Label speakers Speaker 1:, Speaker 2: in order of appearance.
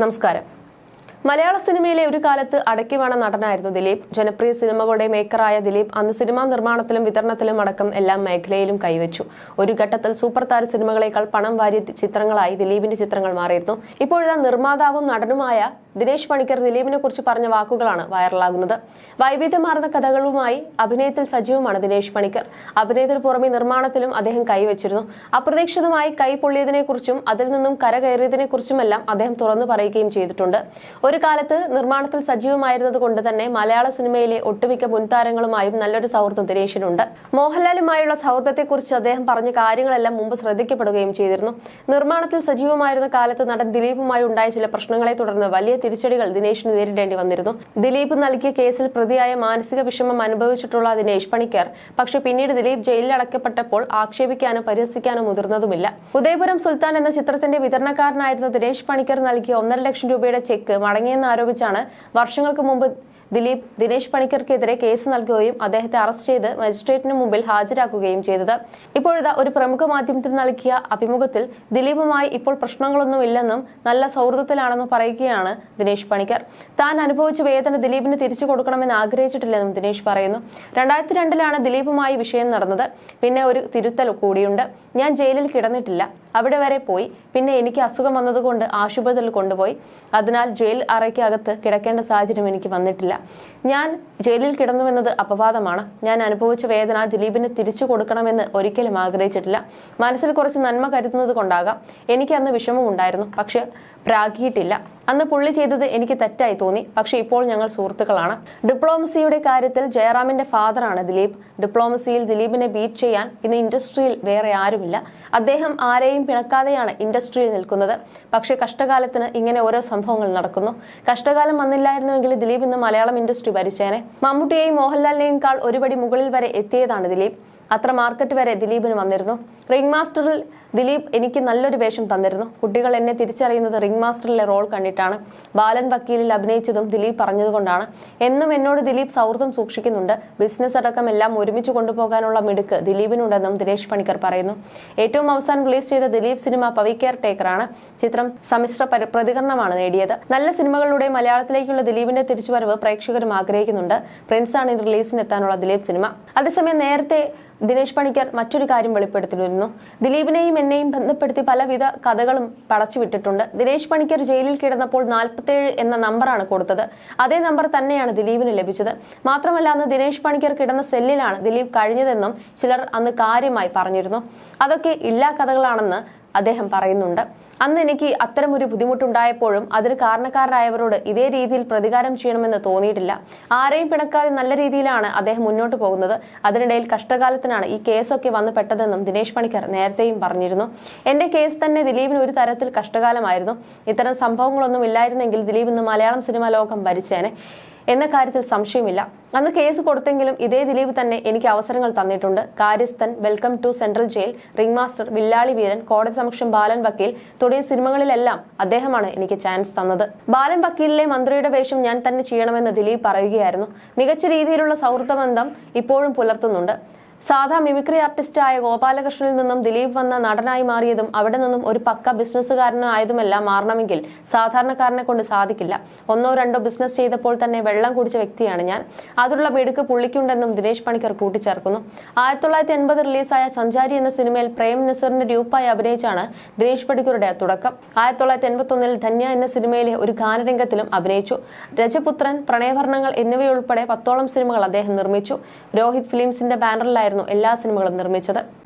Speaker 1: നമസ്കാരം. മലയാള സിനിമയിലെ ഒരു കാലത്ത് അടക്കി വേണ നടനായിരുന്നു ദിലീപ്. ജനപ്രിയ സിനിമകളുടെ മേക്കറായ ദിലീപ് അന്ന് സിനിമാ നിർമ്മാണത്തിലും വിതരണത്തിലും അടക്കം എല്ലാ മേഖലയിലും കൈവച്ചു. ഒരു ഘട്ടത്തിൽ സൂപ്പർ താര സിനിമകളേക്കാൾ പണം വാരിയ ചിത്രങ്ങളായി ദിലീപിന്റെ ചിത്രങ്ങൾ മാറിയിരുന്നു. ഇപ്പോഴത്തെ നിർമ്മാതാവും നടനുമായ ദിനേശ് പണിക്കർ ദിലീപിനെ കുറിച്ച് പറഞ്ഞ വാക്കുകളാണ് വൈറലാകുന്നത്. വൈവിധ്യമാർന്ന കഥകളുമായി അഭിനയത്തിൽ സജീവമാണ് ദിനേശ് പണിക്കർ. അഭിനയത്തിന് പുറമെ നിർമ്മാണത്തിലും അദ്ദേഹം കൈവച്ചിരുന്നു. അപ്രതീക്ഷിതമായി കൈ പൊള്ളിയതിനെ കുറിച്ചും അതിൽ നിന്നും കരകയറിയതിനെ കുറിച്ചുമെല്ലാം അദ്ദേഹം തുറന്നു പറയുകയും ചെയ്തിട്ടുണ്ട്. ഒരു കാലത്ത് നിർമ്മാണത്തിൽ സജീവമായിരുന്നത് കൊണ്ട് തന്നെ മലയാള സിനിമയിലെ ഒട്ടുമിക്ക മുൻതാരങ്ങളുമായും നല്ലൊരു സൗഹൃദം ദിനേശിനുണ്ട്. മോഹൻലാലുമായുള്ള സൗഹൃദത്തെക്കുറിച്ച് അദ്ദേഹം പറഞ്ഞ കാര്യങ്ങളെല്ലാം മുമ്പ് ശ്രദ്ധിക്കപ്പെടുകയും ചെയ്തിരുന്നു. നിർമ്മാണത്തിൽ സജീവമായിരുന്ന കാലത്ത് നടൻ ദിലീപുമായി ഉണ്ടായ ചില പ്രശ്നങ്ങളെ തുടർന്ന് വലിയ തിരിച്ചടികൾ ദിനേശിന് നേരിടേണ്ടി വന്നിരുന്നു. ദിലീപ് നൽകിയ കേസിൽ പ്രതിയായ മാനസിക വിഷമം അനുഭവിച്ചിട്ടുള്ള ദിനേശ് പണിക്കർ. പക്ഷെ പിന്നീട് ദിലീപ് ജയിലിൽ അടക്കപ്പെട്ടപ്പോൾ ആക്ഷേപിക്കാനും പരിഹസിക്കാനും മുതിർന്നതുമില്ല. ഉദയപുരം സുൽത്താൻ എന്ന ചിത്രത്തിന്റെ വിതരണക്കാരനായിരുന്ന ദിനേശ് പണിക്കർ നൽകിയ ഒന്നര ലക്ഷം രൂപയുടെ ചെക്ക് മടങ്ങിയെന്ന് ആരോപിച്ചാണ് വർഷങ്ങൾക്ക് മുമ്പ് ദിലീപ് ദിനേശ് പണിക്കർക്കെതിരെ കേസ് നൽകുകയും അദ്ദേഹത്തെ അറസ്റ്റ് ചെയ്ത് മജിസ്ട്രേറ്റിന് മുമ്പിൽ ഹാജരാക്കുകയും ചെയ്തത്. ഇപ്പോഴത്തെ ഒരു പ്രമുഖ മാധ്യമത്തിന് നൽകിയ അഭിമുഖത്തിൽ ദിലീപുമായി ഇപ്പോൾ പ്രശ്നങ്ങളൊന്നുമില്ലെന്നും നല്ല സൗഹൃദത്തിലാണെന്നും പറയുകയാണ് ദിനേശ് പണിക്കർ. താൻ അനുഭവിച്ച വേദന ദിലീപിന് തിരിച്ചു കൊടുക്കണമെന്ന് ആഗ്രഹിച്ചിട്ടില്ലെന്നും ദിനേശ് പറയുന്നു. രണ്ടായിരത്തി രണ്ടിലാണ് ദിലീപുമായി വിഷയം നടന്നത്. പിന്നെ ഒരു തിരുത്തൽ കൂടിയുണ്ട്. ഞാൻ ജയിലിൽ കിടന്നിട്ടില്ല. അവിടെ വരെ പോയി. പിന്നെ എനിക്ക് അസുഖം വന്നതുകൊണ്ട് ആശുപത്രിയിൽ കൊണ്ടുപോയി. അതിനാൽ ജയിൽ അറയ്ക്കകത്ത് കിടക്കേണ്ട സാഹചര്യം എനിക്ക് വന്നിട്ടില്ല. ഞാൻ ജയിലിൽ കിടന്നുവെന്നത് അപവാദമാണ്. ഞാൻ അനുഭവിച്ച വേദന ദിലീപിന് തിരിച്ചു കൊടുക്കണമെന്ന് ഒരിക്കലും ആഗ്രഹിച്ചിട്ടില്ല. മനസ്സിൽ കുറച്ച് നന്മ കരുതുന്നത് കൊണ്ടാകാം. എനിക്ക് അന്ന് വിഷമമുണ്ടായിരുന്നു. പക്ഷെ പ്രാഗിയിട്ടില്ല. അന്ന് പുള്ളി ചെയ്തത് എനിക്ക് തെറ്റായി തോന്നി. പക്ഷെ ഇപ്പോൾ ഞങ്ങൾ സുഹൃത്തുക്കളാണ്. ഡിപ്ലോമസിയുടെ കാര്യത്തിൽ ജയറാമിന്റെ ഫാദറാണ് ദിലീപ്. ഡിപ്ലോമസിയിൽ ദിലീപിനെ ബീറ്റ് ചെയ്യാൻ ഇന്ന് ഇൻഡസ്ട്രിയിൽ വേറെ ആരുമില്ല. അദ്ദേഹം ആരെയും പിണക്കാതെയാണ് ഇൻഡസ്ട്രിയിൽ നിൽക്കുന്നത്. പക്ഷേ കഷ്ടകാലത്തിന് ഇങ്ങനെ ഓരോ സംഭവങ്ങൾ നടക്കുന്നു. കഷ്ടകാലം വന്നില്ലായിരുന്നുവെങ്കിൽ ദിലീപ് ഇന്ന് മലയാളം ഇൻഡസ്ട്രി ഭരിച്ചേനെ. മമ്മൂട്ടിയെയും മോഹൻലാലിനെയും കാൾ ഒരുപടി മുകളിൽ വരെ എത്തിയതാണ് ദിലീപ്. അത്ര മാർക്കറ്റ് വരെ ദിലീപിന് വന്നിരുന്നു. റിംഗ് മാസ്റ്ററിൽ ദിലീപ് എനിക്ക് നല്ലൊരു വേഷം തന്നിരുന്നു. കുട്ടികൾ എന്നെ തിരിച്ചറിയുന്നത് റിംഗ് മാസ്റ്ററിലെ റോൾ കണ്ടിട്ടാണ്. ബാലൻ വക്കീലിൽ അഭിനയിച്ചതും ദിലീപ് പറഞ്ഞതുകൊണ്ടാണ്. എന്നും എന്നോട് ദിലീപ് സൗഹൃദം സൂക്ഷിക്കുന്നുണ്ട്. ബിസിനസ് അടക്കം എല്ലാം ഒരുമിച്ച് കൊണ്ടുപോകാനുള്ള മിടുക്ക് ദിലീപിനുണ്ടെന്നും ദിനേശ് പണിക്കർ പറയുന്നു. ഏറ്റവും അവസാനം റിലീസ് ചെയ്ത ദിലീപ് സിനിമ പവി കെയർ ടേക്കറാണ് ചിത്രം സമ്മിശ്ര പരി- പ്രതികരണമാണ് നേടിയത്. നല്ല സിനിമകളിലൂടെ മലയാളത്തിലേക്കുള്ള ദിലീപിന്റെ തിരിച്ചുവരവ് പ്രേക്ഷകരും ആഗ്രഹിക്കുന്നുണ്ട്. പ്രിൻസാണ് റിലീസിന് എത്താനുള്ള ദിലീപ് സിനിമ. അതേസമയം നേരത്തെ ദിനേശ് പണിക്കർ മറ്റൊരു കാര്യം വെളിപ്പെടുത്തിയിരുന്നു. ദിലീപിനെയും എന്നെയും ബന്ധപ്പെടുത്തി പലവിധ കഥകളും പടച്ചുവിട്ടിട്ടുണ്ട്. ദിനേശ് പണിക്കർ ജയിലിൽ കിടന്നപ്പോൾ നാൽപ്പത്തേഴ് എന്ന നമ്പറാണ് കൊടുത്തത്. അതേ നമ്പർ തന്നെയാണ് ദിലീപിന് ലഭിച്ചത്. മാത്രമല്ല അന്ന് ദിനേശ് പണിക്കർ കിടന്ന സെല്ലിലാണ് ദിലീപ് കഴിഞ്ഞതെന്നും ചിലർ അന്ന് കാര്യമായി പറഞ്ഞിരുന്നു. അതൊക്കെ ഇല്ലാ കഥകളാണെന്ന് അദ്ദേഹം പറയുന്നുണ്ട്. അന്ന് എനിക്ക് അത്തരമൊരു ബുദ്ധിമുട്ടുണ്ടായപ്പോഴും അതിന് കാരണക്കാരായവരോട് ഇതേ രീതിയിൽ പ്രതികാരം ചെയ്യണമെന്ന് തോന്നിയിട്ടില്ല. ആരെയും പിണക്കാതെ നല്ല രീതിയിലാണ് അദ്ദേഹം മുന്നോട്ട് പോകുന്നത്. അതിനിടയിൽ കഷ്ടകാലത്തിനാണ് ഈ കേസൊക്കെ വന്ന് പെട്ടതെന്നും ദിനേശ് പണിക്കർ നേരത്തെയും പറഞ്ഞിരുന്നു. എന്റെ കേസ് തന്നെ ദിലീപിന് ഒരു തരത്തിൽ കഷ്ടകാലമായിരുന്നു. ഇത്തരം സംഭവങ്ങളൊന്നും ഇല്ലായിരുന്നെങ്കിൽ ദിലീപ് ഇന്ന് മലയാളം സിനിമാ ലോകം ഭരിച്ചേനെ. എന്ന കാര്യത്തിൽ സംശയമില്ല. അന്ന് കേസ് കൊടുത്തെങ്കിലും ഇതേ ദിലീപ് തന്നെ എനിക്ക് അവസരങ്ങൾ തന്നിട്ടുണ്ട്. Karyasthan welcome to central jail ring master Villali Veeran കോടതി സമക്ഷം ബാലൻ വക്കീൽ തുടങ്ങിയ സിനിമകളിലെല്ലാം അദ്ദേഹമാണ് എനിക്ക് ചാൻസ് തന്നത്. ബാലൻ വക്കീലിലെ മന്ത്രിയുടെ വേഷം ഞാൻ തന്നെ ചെയ്യണമെന്ന് ദിലീപ് പറയുകയായിരുന്നു. മികച്ച രീതിയിലുള്ള സൗഹൃദ ബന്ധം ഇപ്പോഴും പുലർത്തുന്നുണ്ട്. സാധാ മിമിക്രി ആർട്ടിസ്റ്റായ ഗോപാലകൃഷ്ണനിൽ നിന്നും ദിലീപ് വന്ന നടനായി മാറിയതും അവിടെ നിന്നും ഒരു പക്ക ബിസിനസ്സുകാരനായതുമെല്ലാം മാറണമെങ്കിൽ സാധാരണക്കാരനെ കൊണ്ട് സാധിക്കില്ല. ഒന്നോ രണ്ടോ ബിസിനസ് ചെയ്തപ്പോൾ തന്നെ വെള്ളം കുടിച്ച വ്യക്തിയാണ് ഞാൻ. അതിലുള്ള മിടുക്ക് പുള്ളിക്കുണ്ടെന്നും ദിനേശ് പണിക്കർ കൂട്ടിച്ചേർക്കുന്നു. ആയിരത്തി തൊള്ളായിരത്തി എൺപത് റിലീസായ സഞ്ചാരി എന്ന സിനിമയിൽ പ്രേം നസീറിന്റെ ഡ്യൂപ്പായി അഭിനയിച്ചാണ് ദിനേശ് പണിക്കരുടെ തുടക്കം. ആയിരത്തി തൊള്ളായിരത്തി എൺപത്തി ഒന്നിൽ ധന്യ എന്ന സിനിമയിലെ ഒരു ഗാനരംഗത്തിലും അഭിനയിച്ചു. രജപുത്രൻ പ്രണയഭരണങ്ങൾ എന്നിവയുൾപ്പെടെ പത്തോളം സിനിമകൾ അദ്ദേഹം നിർമ്മിച്ചു. രോഹിത് ഫിലിംസിന്റെ ബാനറിലായിരുന്നു എല്ലാ സിനിമകളും നിർമ്മിച്ചത്.